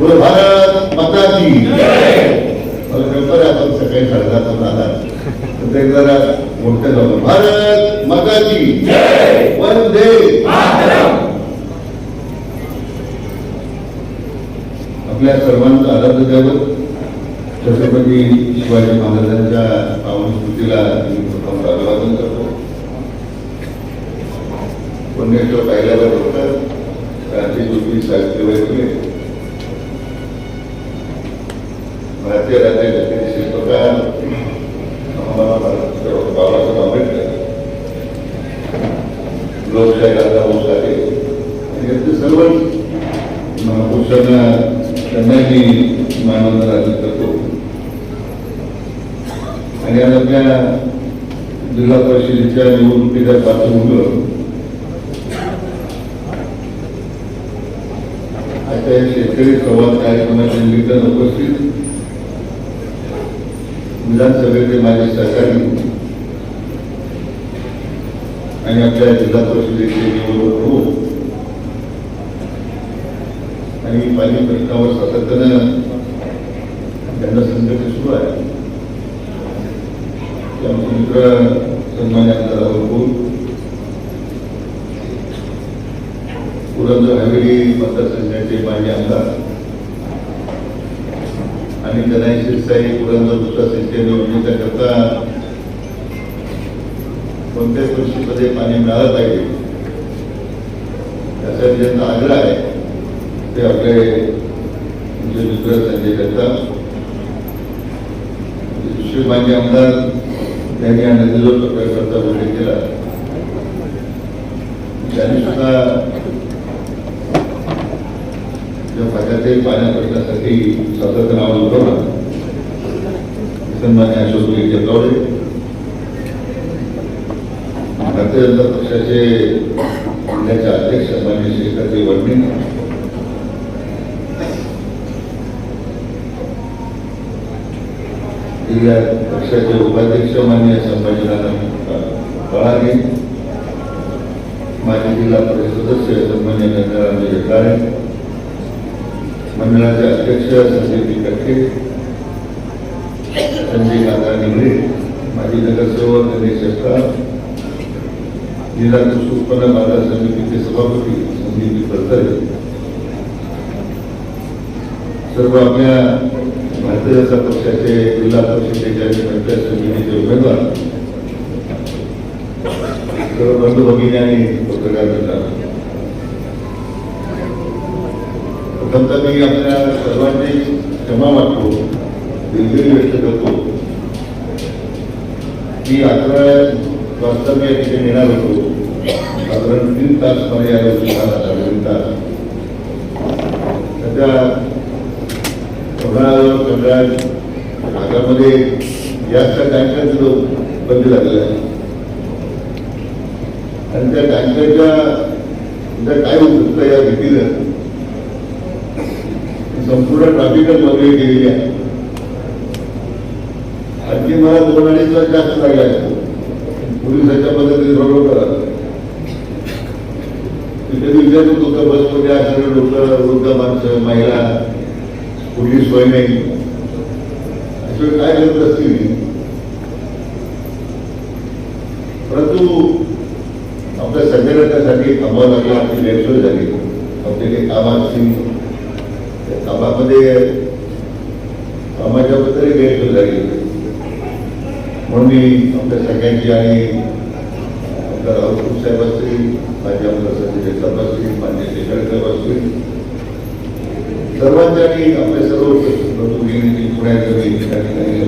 बोल भारत मताची मला कल्पना आपण सकाळी साडेसात आला तर ते जरा मोठं झालं भारत मताची वंदे आपल्या सर्वांचा आदर द्यावं छत्रपती शिवाजी महाराजांच्या पावन स्मृतीला मी प्रथम अभिवादन करतो. पुण्यश्वर पाहिल्यावर होतं क्रांतीज्योती सावित्रीबाई फुले. भारतीय राज्यघटनेचे शिल्पकार महात्मा डॉक्टर बाबासाहेब आंबेडकर लोकशाही राजा भाऊ साठे आणि यांचे सर्वच महापुरुषांना त्यांना मी मानवंदन अर्जित करतो आणि आज आपल्या जिल्हा परिषदेच्या निवडणुकीच्या पार्श्वभूमीवर आता शेतकरी संवाद कार्यक्रमाच्या निमित्तानं उपस्थित विधानसभेचे माजी सहकारी आणि आपल्या जिल्हा परिषदेचे निवडणूक होऊन आणि पाणी प्रश्नावर सातत्यानं त्यांना संघर्ष सुरू आहे. त्यामुळे मित्र सन्मान्य आमदार राहुल पुरंदर हवेली मतदारसंघाचे माजी आमदार आणि गणाई शिरसाई पुरंदर दुसरा सिंचन योजनेच्या करता. कोणत्याच कृषीमध्ये पाणी मिळालं पाहिजे. त्याचा ज्यांचा आग्रह आहे ते आपले तुमचे मित्र संजय जगताप दुसरे माजी आमदार त्यांनी या नदीजोड प्रकल्पाचा उल्लेख केला. त्यांनी सुद्धा त्या भागातील पाण्या प्रश्नासाठी नाव अवलंबवलं सन्मान्य अशोक जगवडे भारतीय जनता पक्षाचे जिल्ह्याचे अध्यक्ष मान्य शेखरजी वडणे. जिल्हा पक्षाचे उपाध्यक्ष मान्य संभाजीनाथ पळागे माजी जिल्हा परिषद सदस्य सन्मान्य गंगाराम जगदाळे. मंडळाचे अध्यक्ष संजय कटके संजय काका निगडे माजी नगरसेवक गणेश जगताप जिल्हा कृषी उत्पन्न बाजार समितीचे सभापती संदीप फडतरे सर्व आपल्या भारतीय जनता पक्षाचे जिल्हा परिषदेचे आणि पंचायत समितीचे उमेदवार सर्व बंधू भगिनी आणि पत्रकार मित्रांनो प्रथमतः मी आपल्या सर्वांची क्षमा मागतो. दिलगिरी व्यक्त करतो. की अकरा वाजता मी या ठिकाणी येणार होतो. साधारण तीन तास मला या रोजी झाला तीन तास. सध्या कोकणावर सगळ्या भागामध्ये गॅसचा टँकर जो बंद झालेला आहे आणि त्या टँकरच्या काय होऊ या भीतीनं संपूर्ण ट्रॅफिकच वगैरे गेलेली आहे. आणखी मला दोन अडीच तास जास्त लागला आहे पोलिसाच्या पद्धतीने बरोबर करा. तिथे विचारत होतं बसमध्ये असणारे लोक वृद्ध माणसं महिला पोलीस सोय नाही असे काय करत असतील? परंतु आपल्या संघटनासाठी त्यासाठी थांबावं लागलं आपली नेटवर्क झाली. आपले काही सिंग कामामध्ये कामाच्या बद्दल गैरसोय झाली म्हणून मी आमच्या सगळ्यांची आणि आमदार राहुल साहेब असतील माझे आमदार संजय जगताप असतील मान्य शेखर असतील सर्वांच्या आणि आपल्या सर्व प्रतिनिधी भगिनी पुण्यात मी त्या ठिकाणी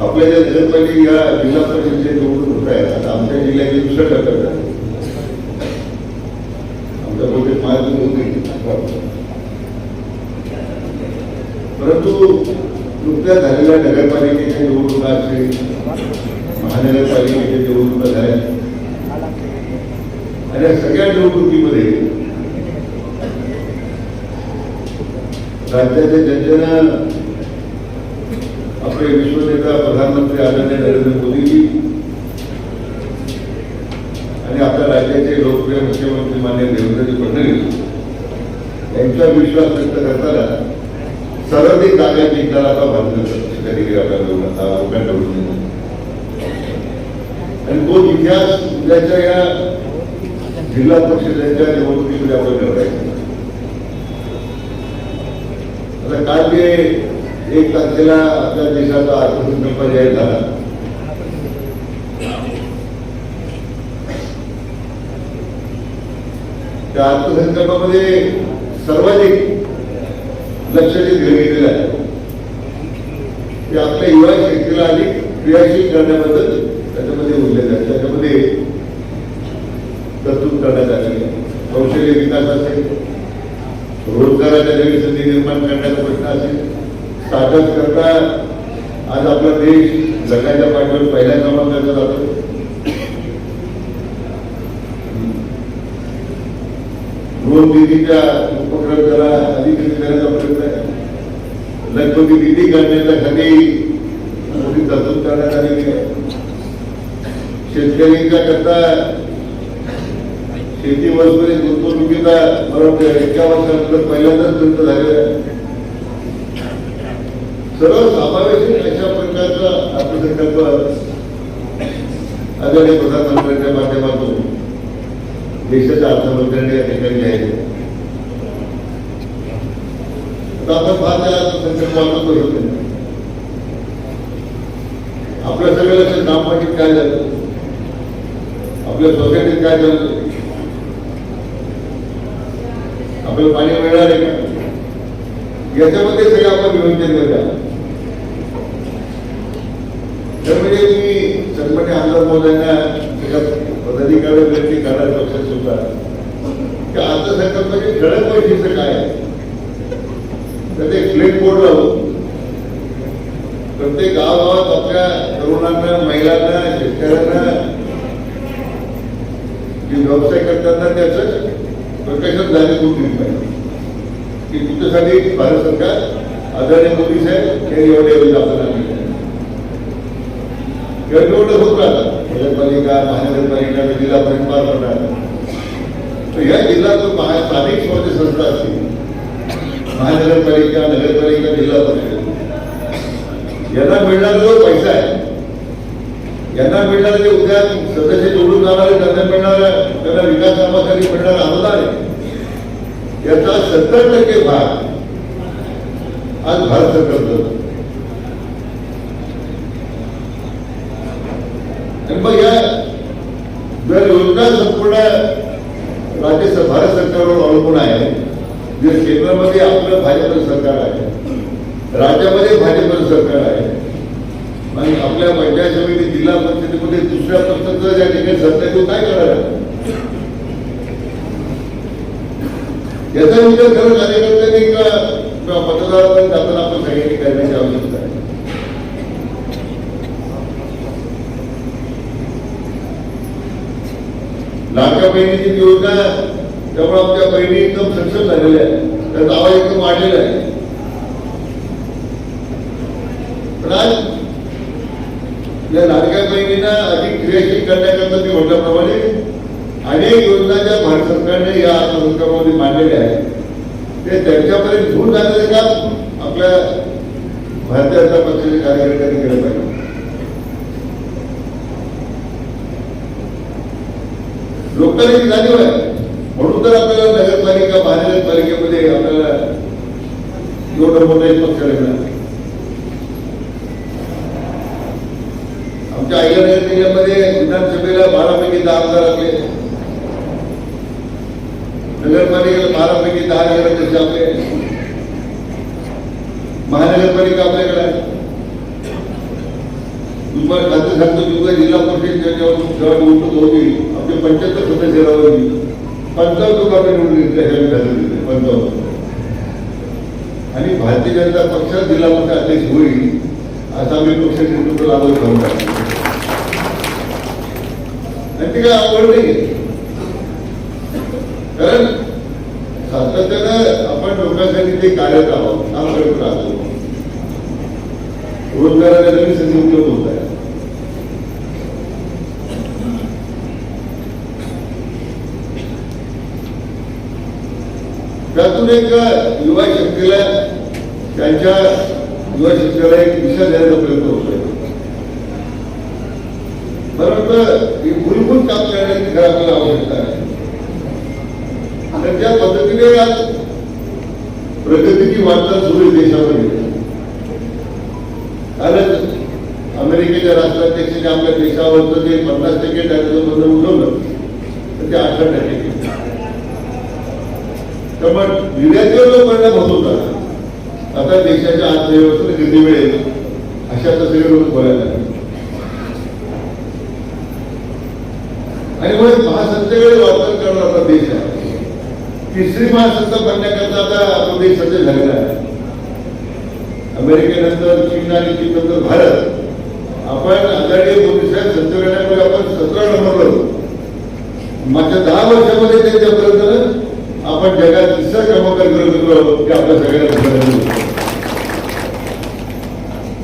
आपल्या ज्या नगरपालिका या जिल्हा परिषदेचे निवडणूक होत आहेत आता आमच्या जिल्ह्याचे दुसऱ्या टप्प्यात आहे. आमच्या बहुतेक पाच दिवस परंतु नुकत्याच झालेल्या नगरपालिकेच्या निवडणुका असेल महानगरपालिकेच्या निवडणुका झाल्या. आणि या सगळ्या निवडणुकीमध्ये राज्याच्या जनतेनं आपले विश्वनेता प्रधानमंत्री आदरणीय नरेंद्र मोदीजी आणि आपल्या राज्याचे लोकप्रिय मुख्यमंत्री मान्य देवेंद्र फडणवीस यांचा विश्वास व्यक्त करताना सर्वाधिक जागा जिंकणारा आता भारतीय लोकांना आणि तो इतिहास उद्याच्या या जिल्हा परिषदेच्या निवडणुकीमध्ये आपण घडवायचा आता काल जे एक तारखेला आपल्या देशाचा अर्थसंकल्प जाहीर झाला. त्या अर्थसंकल्पामध्ये सर्वाधिक लक्ष जे दिलं गेलेलं आहे. ते आपल्या युवा शक्तीला अधिक क्रियाशील करण्याबद्दल त्याच्यामध्ये उल्लेख आहे. त्याच्यामध्ये तरतूद करण्यात आली कौशल्य विकास असेल रोजगाराच्या नवीन संधी निर्माण करण्याचा प्रश्न असेल स्टार्टअप करता आज आपला देश जगाच्या पाठीवर पहिल्या क्रमांकाचा जातो ड्रोन दिदीच्या उपक्रम जरा अधिक करण्याचा प्रयत्न आहे लखपती दिदी करण्यासाठी मोठी तरतूद करण्यात आलेली आहे शेतकऱ्यांच्या करता शेती वस्तू गुंतवणुकीचा मला वाटतं एका वर्षानंतर पहिल्यांदाच बंद झालेला आहे. सर्व समावेश अशा प्रकारचा अर्थसंकल्प आदरणीय प्रधानमंत्र्यांच्या माध्यमातून देशाच्या अर्थमंत्र्यांनी या ठिकाणी आहे केलं. आता आपण पाहता या अर्थसंकल्पाचं आपल्या सगळ्या लक्षात ग्रामपंचायत काय झालं? आपल्या सोसायटीत काय झालं आपल्याला पाणी मिळणार आहे का? याच्यामध्ये सगळं आपण नियोजन केलं तर म्हणजे मी सन्मान्य आमदार महोदयांना एका पदाधिकारी विनंती करायला पक्षात सुद्धा. की म्हणजे ठळक वैशिष्ट्य काय तर ते फ्लेट बोर्ड लावून प्रत्येक गावागावात आपल्या तरुणांना महिलांना शेतकऱ्यांना जे व्यवसाय करताना त्याचं प्रकाशन झाले पाहिजे. की भारत सरकार, आदरणीय मोदी साहेब, हे एवढे एवढे होत राहतात नगरपालिका, महानगरपालिका, जिल्हा परिषद पार पडणार तर या जिल्ह्यातून महा स्थानिक स्वराज्य संस्था असतील. महानगरपालिका, नगरपालिका, जिल्हा परिषद. यांना मिळणारा जो पैसा आहे यांना मिळणारे ते उद्या सदस्य निवडून जाणारे त्यांना मिळणार त्यांना विकास कामासाठी मिळणारा अनुदान आहे याचा सत्तर टक्के भाग आज भारत सरकार मग या जर योजना संपूर्ण राज्य भारत सरकारवर अवलंबून आहे जे केंद्रामध्ये आपलं भाजप सरकार आहे राज्यामध्ये भाजप सरकार आहे आणि आपल्या पंचायत समिती जिल्हा परिषदेमध्ये दुसऱ्या पक्षाचं ज्या ठिकाणी सत्ता तो काय करायला? याचा विचार खरं कार्यकर्त्यांनी किंवा मतदारांनी जाताना आपण सगळ्यांनी करण्याची आवश्यकता आहे. लाडक्या बहिणीची योजना त्यामुळे आमच्या बहिणी एकदम सक्षम झालेल्या आहेत. त्याचा आवाज एकदम वाढलेला आहे. पण आज या लाडक्या बहिणींना अधिक क्रियाशील करण्याकरता मी म्हटल्याप्रमाणे अनेक योजना ज्या भारत सरकारने या अर्थसंकल्पामध्ये मांडलेल्या आहेत ते त्यांच्यापर्यंत घेऊन जाण्याचं काम आपल्या भारतीय जनता पक्षाच्या कार्यकर्त्यांनी केलं पाहिजे. लोकांनी जाणीव आहे. म्हणून तर आपल्याला नगरपालिका महानगरपालिकेमध्ये आपल्याला एवढं मोठं एक पक्ष लागला आमच्या अहिल्यानगर जिल्ह्यामध्ये विधानसभेला बारापैकी दहा आमदार आपले. नगरपालिकेला बारापैकी दहा नगराध्यक्ष आपले. महानगरपालिका आपल्याकडे आहे. तुम्हाला खातं सांगतो जिल्हा परिषद जेव्हा निवडणूक होती आमचे पंच्याहत्तर सदस्य राहून पंचावन्न लोक आपण निवडून पंचावन्न. आणि भारतीय जनता पक्ष जिल्हा परिषद अध्यक्ष होईल असा आम्ही पक्ष नेतृत्व आणि ते काय आवड नाही कारण सातत्यानं आपण लोकांसाठी ते कार्यरत आहोत काम करत राहतो रोजगाराला नवीन संधी उपलब्ध होत आहे. त्यातून एक युवा शक्तीला त्यांच्या युवा शक्तीला एक दिशा द्यायचा प्रयत्न होतोय. परंतु ही मूलभूत काम करण्याची आपल्याला आवश्यकता आहे आणि त्या पद्धतीने आज प्रगतीची वाटचाल सुरू आहे देशामध्ये कारण अमेरिकेच्या राष्ट्राध्यक्षांनी आपल्या देशावरचं जे पन्नास टक्के टॅक्सचं बंधन उठवलं तर ते अठरा टक्के. त्यामुळे निर्यातीवर जो परिणाम होत होता. आता देशाच्या अर्थव्यवस्थेला गती मिळेल अशा आता सगळे लोक बोलायला लागले. आणि मग महासत्तेकडे वापर करून आपला देश आहे. तिसरी महासत्ता बनण्याकरता आता आपला देश सज्ज झालेला आहे. अमेरिकेनंतर चीन आणि चीन नंतर भारत. आपण आघाडी मोदी साहेब सत्य करण्यामध्ये आपण सतरा नंबरवर होतो. मागच्या दहा वर्षामध्ये त्यांच्यापर्यंत आपण जगात तिसरा क्रमांक करत होतो ते आपल्या सगळ्यांना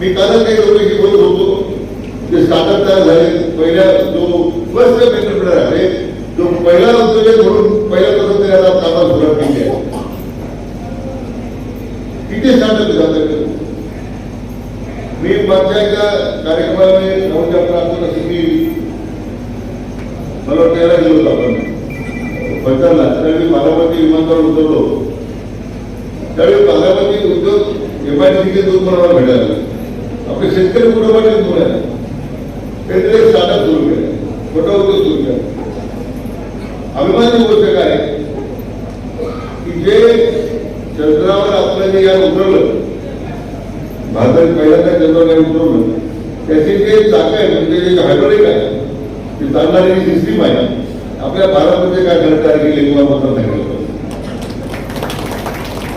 मी कालच काही लोकांशी बोलत होतो. ते स्टार्टअप तयार झाले पहिल्या जो फर्स्ट एंटरप्रिनर आहे जो पहिला उद्योजक म्हणून पहिल्या पद्धतीने आता कामात सुरुवात केली आहे. किती स्टार्टअप झाले मी मागच्या एका कार्यक्रमाला मी नऊ आपण असं मी मला वाटायला गेलो होतो आपण. पैठणला त्यावेळी बारामती विमानतळ उतरलो. त्यावेळी बारामती उद्योग एम दोन सी मला भेटायला आपले शेतकरी कुटुंबाचे दोन आहे काहीतरी साधा सुरू केलं. छोटा उद्योग सुरू केला. अभिमानची गोष्ट काय? की जे चंद्रावर आपलं जे यान उतरलं भारतात पहिल्यांदा चंद्रावर उतरवलं त्याची जे चाक आहे म्हणजे जे हायड्रोलिक आहे ती चालणारी जी सिस्टीम आहे आपल्या भारतामध्ये काय करता तयार किंवा मात्र सांगितलं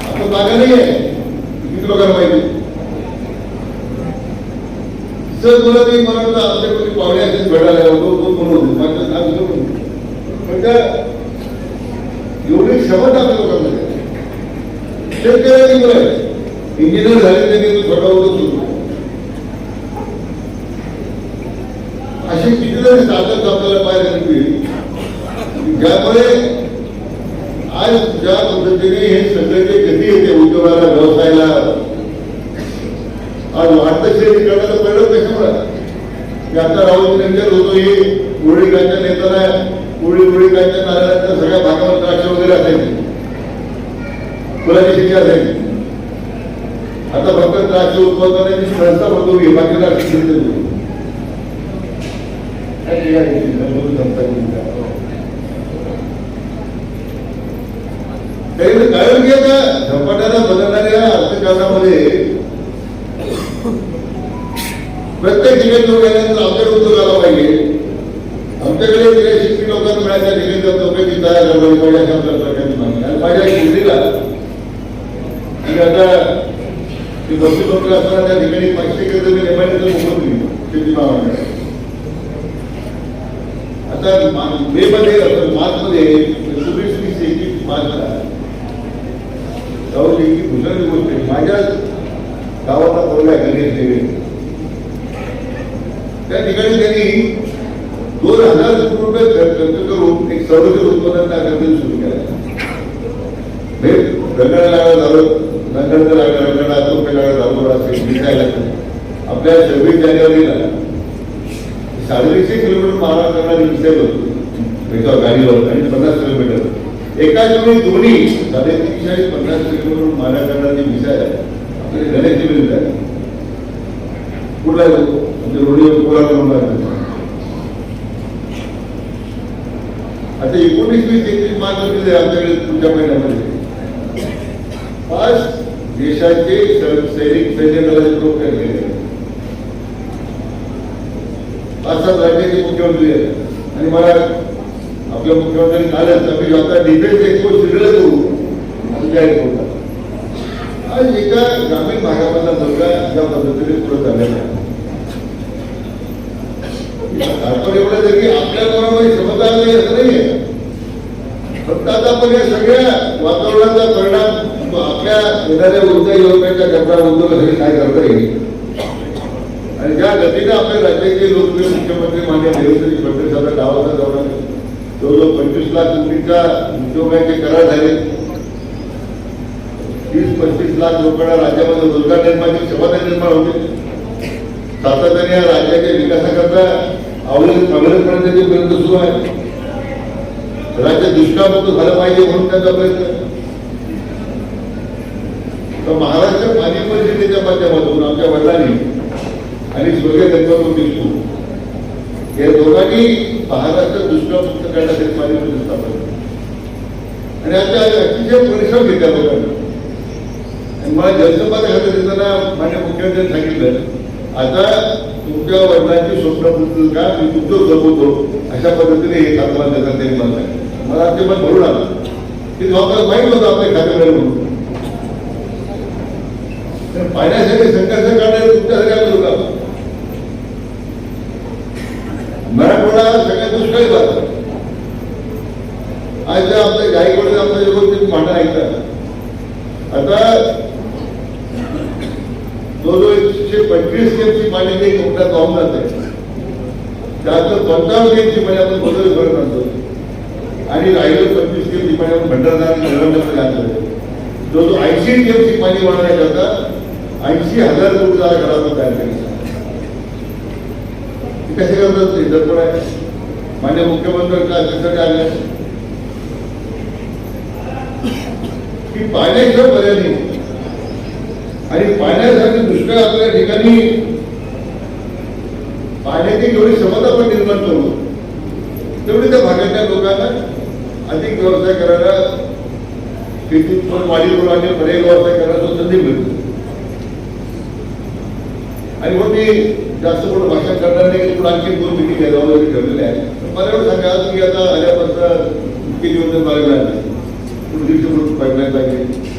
आपण जागा नाही आहे. किती लोकांना माहिती सर तुला ते मला वाटतं आमच्या कोणी पाहुणे असेल भेटायला होतो म्हणून होते माझं नाव घेऊन म्हणजे पण त्या एवढी क्षमता आपल्या लोकांमध्ये. शेतकऱ्यांनी इंजिनियर झाले त्यांनी तो छोटा होतो. असे कितीतरी स्टार्टअप आपल्याला पाहायला मिळतील. ज्यामुळे आज ज्या पद्धतीने हे सगळे जे गती येते उद्योगाला व्यवसायाला आज वाढतं शेती करण्याचा की आता राहुल नंतर होतो ही उडीकाच्या नेत्याला उडी उडीकाच्या नारळाच्या सगळ्या भागावर द्राक्ष वगैरे असायचे. फुलाची शेती असायची. आता फक्त द्राक्ष उत्पादनाची संस्था बनवली बाकी द्राक्ष शेती काही काय की? आता झपाट्यानं बदलणाऱ्या अर्थकारणामध्ये प्रत्येक जिल्ह्यात लोक गेल्यानंतर आमच्याकडे उद्योग आला पाहिजे. आमच्याकडे गेल्या शिक्षित लोकांना मिळायच्या चौकशी तयार पाहिजे अशा मागणी आणि माझ्या शेतीला आता ते बसू लोक असताना त्या ठिकाणी पाचशे एकर दिली शेती मागणी आता मे मध्ये मार्च मध्ये चोवीस वीस एकवीस मार्चला जाऊ की दुसरी गोष्ट माझ्या गावाला बोलल्या घरी देवे. त्या ठिकाणी त्यांनी दोन हजार रुपये खर्च करून एक सर्वोच्च उत्पादन कार्यक्रम सुरू केला. हे झालं रंगाला लागलं रंगाला तो लागला झालो आपल्या सव्वीस जानेवारीला साडेतीनशे किलोमीटर मारा करणारी मिसाईल होती. एका गाडीवर आणि पन्नास किलोमीटर. एकाच वेळी दोन्ही साडेतीनशे आणि पन्नास किलोमीटर मारा करणारी विषय आपल्याला गणेश मिळत आहे कुठला आहे तो? म्हणजे रोडीवर कोणाला आता एकोणीस वीस एकवीस मार्च मध्ये आमच्याकडे पुढच्या महिन्यामध्ये. पाच देशाचे सैनिक सैन्य दलाचे लोक तयार केले आहेत. पाच सात राज्याचे मुख्यमंत्री आहेत. आणि मला आपल्या मुख्यमंत्र्यांनी कालच आम्ही आता डिफेन्स एक्सपो सिरियल करू? असं जाहीर होता आज एका ग्रामीण भागामधला मुलगा ज्या पद्धतीने पुढे चाललेला आहे. तात्पर्य एवढं आहे की आपल्या कोणामध्ये क्षमता नाही असं नाहीये. फक्त आता आपण या सगळ्या वातावरणाचा परिणाम आपल्या येणाऱ्या ऊर्जा योजनेच्या गरजा उद्योगासाठी काय करता येईल? आणि ज्या गतीने आपल्या राज्याचे लोकप्रिय मुख्यमंत्री मान्य देवेंद्र फडणवीस आता गावाचा दौरा केला. जवळजवळ पंचवीस लाख कोटीच्या उद्योगाचे करार झाले तीस पंचवीस लाख लोकांना राज्यामध्ये रोजगार निर्माणची क्षमता निर्माण होते. सातत्याने या राज्याच्या विकासाकरता आवडेल काँग्रेसपर्यंतचे प्रयत्न सुरू आहे घराच्या दुष्काळमुक्त झालं पाहिजे म्हणून त्यांचा प्रयत्न. तर महाराष्ट्र पाणी परिषदेच्या माध्यमातून आमच्या वडिलांनी आणि स्वर्गीय गणपती देशमुख या दोघांनी महाराष्ट्र दुष्काळमुक्त करण्यासाठी पाणी परिषद स्थापन आणि आता अतिशय परिश्रम घेतल्या लोकांना आणि मला जलसंपदा खात्यात देताना माझ्या मुख्यमंत्र्यांनी सांगितलं. आता तुमच्या वडिलांची स्वप्न पूर्ण का? मी तुमचं जगवतो अशा पद्धतीने हे खातं देतात त्यांनी मला. मला ते पण भरून आलं. की तुम्हाला माहीत होतं आपल्या खात्यामध्ये म्हणून. तर पाण्यासाठी संघर्ष करणारे तुमच्यासाठी सगळ्या लोक मराठवाडा सगळ्यात दुष्काळी भाग. आज त्या आपल्या गायकवाडी आपल्या जवळ भांडण ऐकतात. आता जो जो एकशे पंचवीस केमची पाणी जे कोकणात वाहून जात त्यातलं पंचावन्न केमची पाणी आपण बदल करत आणतो. आणि राहिलं पंचवीस केमची पाणी आपण भंडारदार आणि निळवण्यामध्ये आणलं जो जो ऐंशी केमची पाणी वाढवण्याकरता ऐंशी हजार कोटी जागा घरातून तयार केली ते कसे करतात ते दडपण आहे? मान्य मुख्यमंत्री का त्यासाठी आले की पाण्याशिवाय पर्याय नाही आणि पाण्यासाठी दुष्काळ आपल्या ठिकाणी पाण्याची जेवढी क्षमता पण निर्माण करू तेवढी त्या भागातल्या लोकांना अधिक व्यवसाय करायला शेतीत पण वाढी करून आणि पर्यायी व्यवसाय करायला संधी मिळते आणि मग मी जास्त कोण भाषण करणार नाही की आणखी दोन मिटिंग घ्यायला वगैरे ठेवलेले आहे मला एवढं सांगा की आता आल्यापासून इतके दिवस मला मिळाले पुढे दिवशी कोटी पाईपलाईन पाहिजे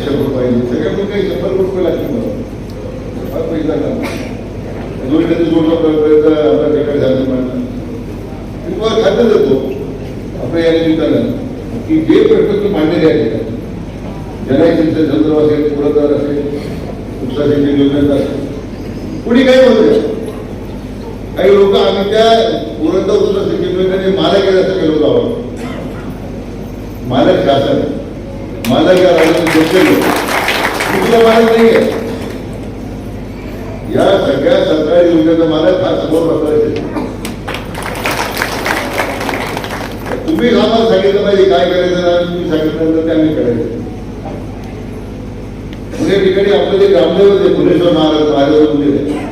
अशा पाहिजे. सगळ्या पण काही शंभर रुपये लागतील मला फार पैसा लागला दोन कधी जोडला प्रयत्न आपल्या ठिकाणी झाले म्हणतात मी तुम्हाला खातं देतो आपल्या या निमित्तानं की जे प्रश्न तुम्ही मांडलेले आहेत जनायचे संदर्भ असेल पुरस्कार असेल उपसा सिंचन योजनेचा असेल कुणी काही म्हणू काही लोक आम्ही त्या पुरंदर उपसा सिंचन योजनेने मालक आहे लोक आहोत मालक शासन मालक या राज्याचे शेतकरी लोक. कुठला मालक नाही आहे या सगळ्या सरकारी योजनेचा मालक हा समोर बसला शेतकरी. तुम्ही आम्हाला सांगितलं पाहिजे काय करायचं आणि तुम्ही सांगितलं ते आम्ही करायचं पुणे ठिकाणी आपलं जे ग्रामदेव आहे पुणेश्वर महाराज महादेव मंदिर आहे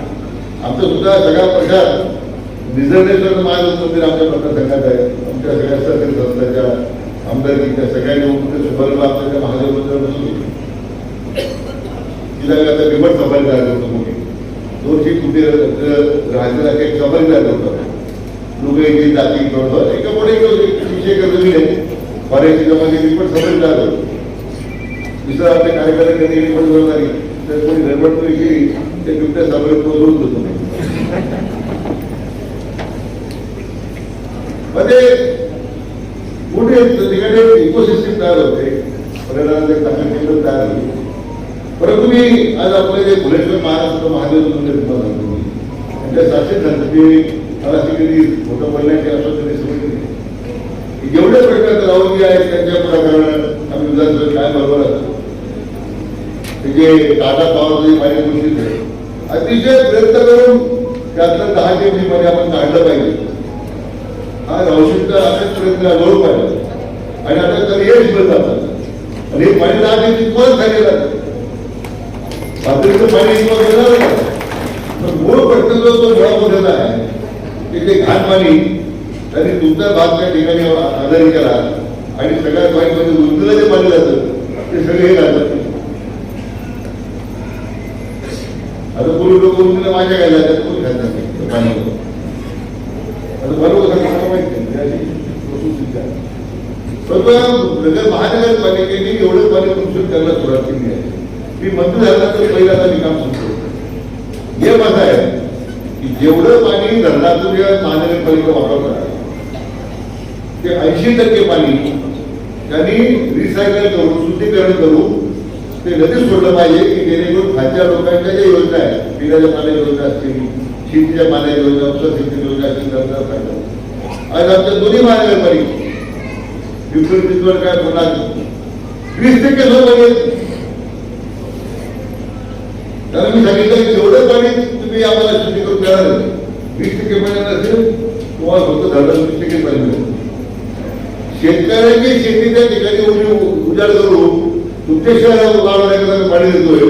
आमचं सुद्धा सगळ्या प्रशात रिझर्वेश्वर महाराज मंदिर आमच्या मतदारसंघात आहे आमच्या सगळ्या सरकारी संस्थाच्या आमदारकीच्या सगळ्यांनी निवडणुकीचे शुभारंभ आमच्या त्या महादेव मंदिरापासून तिला मी आता बिमट सफारी तयार होतं मोठी दोनशे कुठे राहण्याला काही सफारी तयार होतं लोक याची जाती करतो एका मोठे एक विषय करतो मी. बऱ्याचशा जमाने मी सफारी तयार करतो दुसरं आपल्या कार्यकर्त्यांनी कधी पण बरोबर नाही तर कोणी गडबड केली ते बिबट्या सफारी तो होतो देतो मध्ये मोठे तिकडे इकोसिस्टम तयार होते. पर्यटनाचे म्हणजे चांगले केंद्र तयार होते परंतु मी आज आपले जे भुलेश्वर महाराष्ट्र महादेव मंदिर तुम्हाला सांगतो मी त्यांच्या साक्षी मला जेवढे आहेत त्यांच्या पुढाकारानं आम्ही विधानसभेत काय बरोबर असतो. ते जे टाटा पॉवर माझ्या गोष्टीत आहे अतिशय प्रयत्न करून त्यातलं दहा केजी मध्ये आपण काढलं पाहिजे. आज औषध असेच प्रयत्न अनुभव पाहिजे आणि आता तर हे मिळत जातात आणि हे पाणी दहा केजी परत खाली जातं पातळीचं पाणी इतकं मिळणार तर मूळ प्रश्न जो तो जॉब मोठेला आहे की ते घाण पाणी त्यांनी तुमचा भाग त्या ठिकाणी आधारित केला आणि सगळ्यात पाणी म्हणजे उंचला जे पाणी जातं ते सगळे हे जातात. आता पूर्वी लोक उंचला माझ्या काय जातात कोणी खात नाही पाणी. आता बरोबर सांगा माहिती नाही. त्याची वस्तुस्थिती आहे. परंतु नगर महानगरपालिकेने एवढं पाणी मंजूर करायला सुरुवात केली आहे. मी मंजूर झाला तर पहिला मी काम सुरू हे माझं आहे की जेवढं पाणी धरणातून महानगरपालिका वापरतात ते ऐंशी टक्के पाणी त्यांनी रिसायकल करून शुद्धीकरण करून ते लगेच सोडलं पाहिजे की जेणेकरून खालच्या लोकांच्या ज्या योजना आहेत पिण्याच्या पाण्याच्या योजना असतील शेतीच्या पाण्याच्या योजना उपसा योजना असतील आज आमच्या दोन्ही महानगरपालिका पिंपरी चिंचवड काय पुन्हा वीस टक्के लोक लागेल त्याला मी सांगितलं की जेवढं पाणी तुम्ही आम्हाला शेती करून द्याल वीस टक्के पाणी नसेल तुम्हाला फक्त झाडं वीस टक्के पाणी मिळेल. शेतकऱ्यांची शेती त्या ठिकाणी उजाड करून तुमच्या शहरावर लावण्याकरता पाणी देतोय.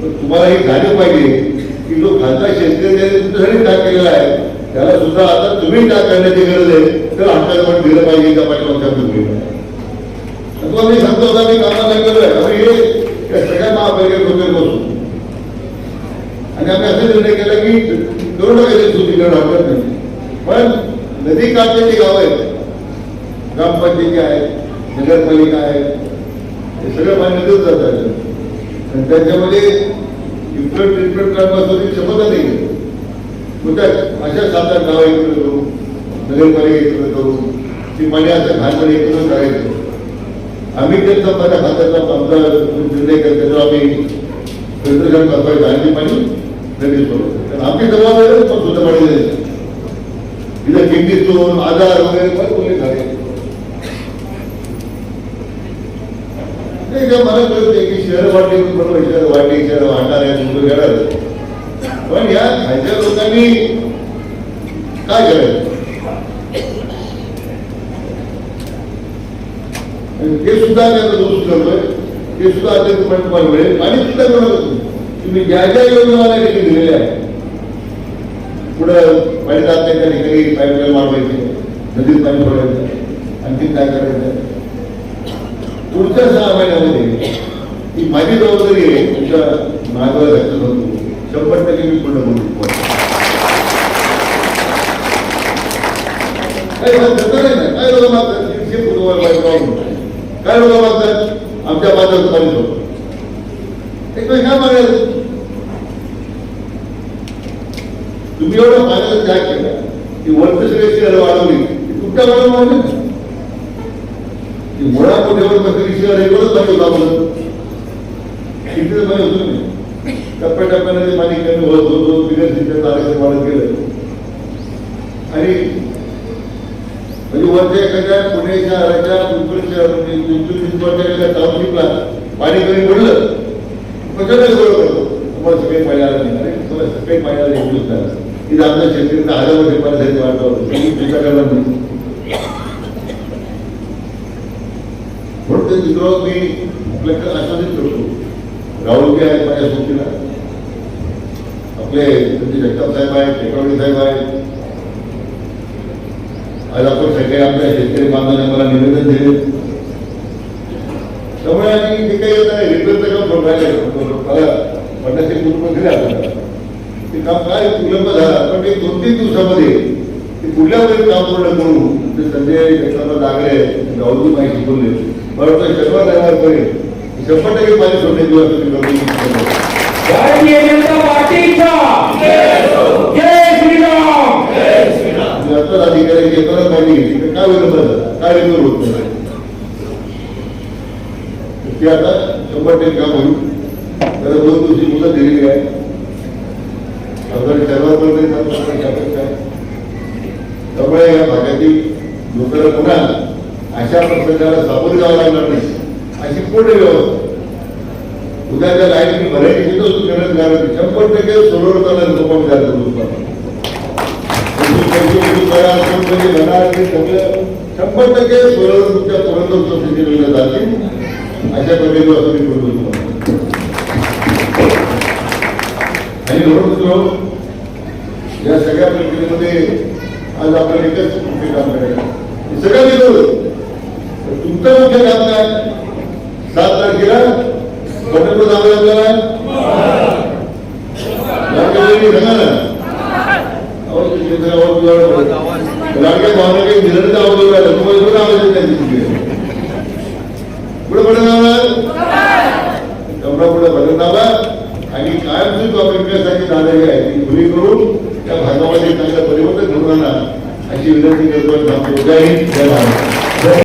पण तुम्हाला हे झालं पाहिजे. की जो खासदार शेतकरी त्याने तुमच्यासाठी टाक केलेला आहे. त्याला सुद्धा आता तुम्ही काय करण्याची गरज आहे तर आपल्याला पण दिलं पाहिजे त्या पाठीमागच्या तुम्ही. तुम्हाला मी सांगतो होता मी कामाला गेलो आहे. आम्ही हे सगळ्या महापालिकेत होते बसू आणि आम्ही असा निर्णय केला की करू नका ते हरकत नाही. पण नदी काठचे गाव आहेत ग्रामपंचायती आहेत नगरपालिका आहेत हे सगळं मान्यतच जातात आणि त्याच्यामध्ये इफरट ट्रीटमेंट करण्यासाठी क्षमता नाही. मग अशा सात आठ गावं एकत्र करू नगरपालिका एकत्र करू ती पाणी असं घाणपणे एकत्र करायचं. आम्ही त्यांचा माझ्या खात्याचा आमचा निर्णय करतो आम्ही फिल्टरेशन करतोय आणि पाणी नदीत सोडतो कारण आमची जबाबदारी पण सुद्धा पाणी द्यायचं. तिथं किडनी स्टोन आजार वगैरे पण कोणी झाले मला कळत की शहर वाढले बरोबर शहर वाढले शहर वाढणार आहे तुमचं घेणार पण या खायच्या लोकांनी काय करायचं आणि ते सुद्धा त्याचा दोष करतोय ते सुद्धा आता तुम्हाला मिळेल. आणि सुद्धा मिळत तुम्ही ज्या ज्या योजना मला दिलेल्या आहेत पुढं पाणी जात नाही त्या ठिकाणी पाईपलाईन मारवायची नदीत पाणी सोडायचं. आणखी काय करायचं? पुढच्या सहा महिन्यामध्ये ही माझी जबाबदारी आहे तुमच्या मागावर शंभर टक्के मी पूर्ण करू शकतो काय करता नाही काय लोक मागतात काय आमच्या बाजारात पाणी सोडतो एक काय मागायचं तुम्ही एवढं पाण्याचा त्याग केला की वर्षश्रेष्ठी शहर वाढवली ती तुमच्या बरोबर वाढली ना ती मुळा मोठ्यावर बसलेली शहर हे टप्प्याटप्प्याने ते पाणी कमी होत होत होत बिगर कार्यक्रम वाढत गेलं. आणि म्हणजे वरच्या एखाद्या पुणे शहराच्या पिंपरी शहर म्हणजे पिंपरी चिंचवडच्या एखाद्या टाउनशिपला पाणी कमी पडलं प्रचंड गोळ करतो तुम्हाला सगळे पाणी आलं नाही. अरे तुम्हाला सगळे पाणी आलं एक दिवस झाला तिथं आमच्या शेतकऱ्यांना हजार वर्षे पाण्यासाठी वाटत होतं चिंता करणार नाही. म्हणून ते मित्र मी आपल्याकडे आश्वासित करतो राहुल बी आहेत माझ्या सोबतीला. आपले म्हणजे जगताप साहेब आहेत टेकवडे साहेब आहेत आज आपण सगळे आपल्या शेतकरी बांधवांना मला निवेदन दिले त्यामुळे आणि जे काही रिक्वेस्ट काम करून राहिले मला पन्नासशे कुटुंब दिले आपल्याला ते काम काय विलंब झाला पण ते दोन तीन दिवसामध्ये ते कुठल्या वेळी काम पूर्ण करू ते संजय जगतापा लागले राहुलजी माहिती शिकवले मला शर्मा शनिवार रविवारपर्यंत शंभर टक्के पाणी सोडण्याची व्यवस्था मी करतो. भारतीय जनता पार्टीचा काय विलंब झाला काय विलंब होत नाही ते आता शंभर टक्के काम होईल त्याला दोन दिवशी मुलं दिलेली आहे साधारण त्यामुळे या भागातील लोकांना पुन्हा अशा प्रसंगाला सामोरे जावं लागणार नाही अशी पूर्ण व्यवस्था उद्याच्या लाईन भरायची तिथं तू गरज घालत शंभर टक्के सोलर त्याला लोकांना जायचं शंभर टक्के सोलर तुमच्या पर्यंत सबसिडी जातील. अशा प्रकारे असं मी बोलतो आणि म्हणून या सगळ्या प्रक्रियेमध्ये आज आपण एकच मुख्य काम करायचं हे सगळं केलं तुमचं मुख्य काम काय सात तारखेला पंढरपूर जावं आपल्याला लाडक्या भावना काही दिलं तुम्हाला आवाज पुढे पुढे कमरा भरत आला आणि कायमची विकासाची झालेली आहे. ती खुली करून त्या भागामध्ये चांगलं परिवर्तन घडवून आणा अशी विनंती करतो आणि जय हिंद. जय